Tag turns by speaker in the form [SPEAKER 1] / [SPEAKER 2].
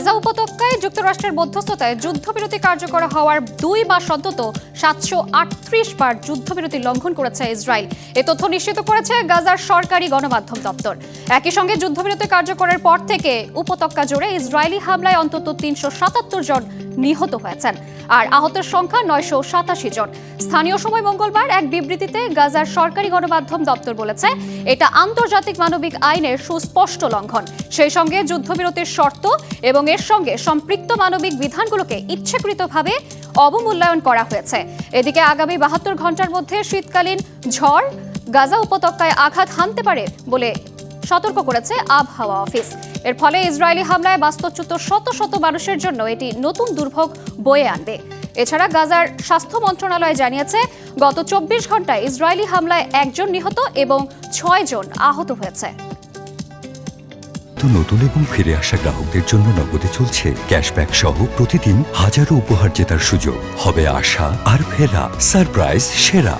[SPEAKER 1] গাজা উপত্যকায় যুক্তরাষ্ট্রের মধ্যস্থতায় যুদ্ধবিরতি কার্যকর হওয়ার দুই মাস অন্তত সাতশো আটত্রিশ বার যুদ্ধবিরতি লঙ্ঘন করেছে ইসরায়েল। এ তথ্য নিশ্চিত করেছে গাজার সরকারি গণমাধ্যম দপ্তর। একই সঙ্গে যুদ্ধবিরতি কার্যকরের পর থেকে উপত্যকা জুড়ে ইসরায়েলি হামলায় অন্তত তিনশো সাতাত্তর জন নিহত হয়েছেন। আর আহতের সংখ্যা নয়শো সাতাশি জন। স্থানীয় সময় মঙ্গলবার এক বিবৃতিতে গাজার সরকারি গণমাধ্যম দপ্তর বলেছে, এটা আন্তর্জাতিক মানবিক আইনের সুস্পষ্ট লঙ্ঘন। সেই সঙ্গে যুদ্ধবিরতির শর্ত এবং এর সঙ্গে সম্পৃক্ত মানবিক বিধানগুলোকে ইচ্ছাকৃতভাবে অবমূল্যায়ন করা হয়েছে। এদিকে আগামী বাহাত্তর ঘণ্টার মধ্যে শীতকালীন ঝড় গাজা উপত্যকায় আঘাত হানতে পারে বলে সতর্ক করেছে আবহাওয়া অফিস। এর ফলে ইসরায়েলি হামলায় বাস্তুচ্যুত শত শত মানুষের জন্য এটি নতুন দুর্ভোগ বয়ে আনবে। এছাড়া গাজার স্বাস্থ্য মন্ত্রণালয় জানিয়েছে, গত চব্বিশ ঘন্টায় ইসরায়েলি হামলায় একজন নিহত এবং ছয় জন আহত হয়েছে।
[SPEAKER 2] নতুন এবং ফিরে আসা গ্রাহকদের জন্য নগদে চলছে ক্যাশব্যাক সহ প্রতিদিন হাজারো উপহার জেতার সুযোগ। হবে আশা আর ফেরা, সারপ্রাইজ, সেরা।